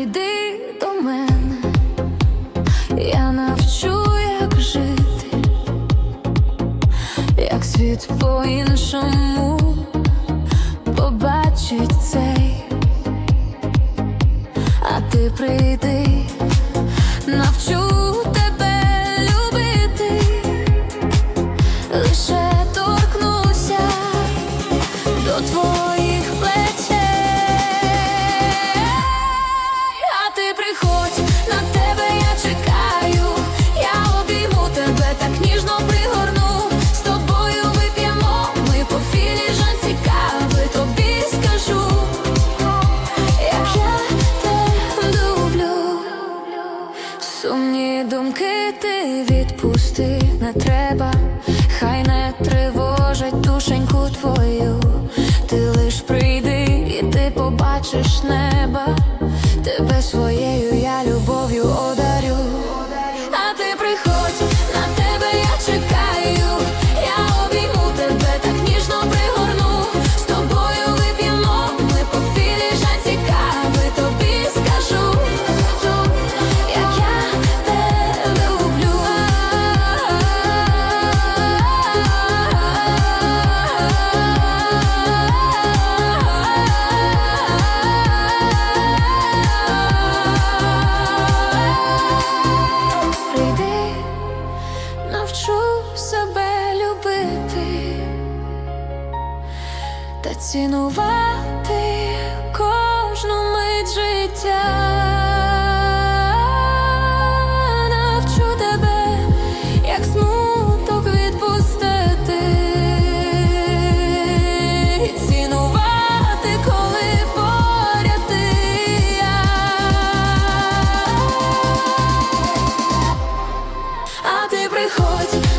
прийди до мене, я навчу, як жити, як світ по-іншому побачить цей, а ти прийди, навчу тебе любити, лише торкнуся до твоїх думки ти відпусти не треба, хай не тривожать душеньку твою. Ти лиш прийди, і ти побачиш неба. Тебе своєю та цінувати кожну мить життя. Навчу тебе, як смуток відпустити, цінувати, коли поряд. А ти приходь,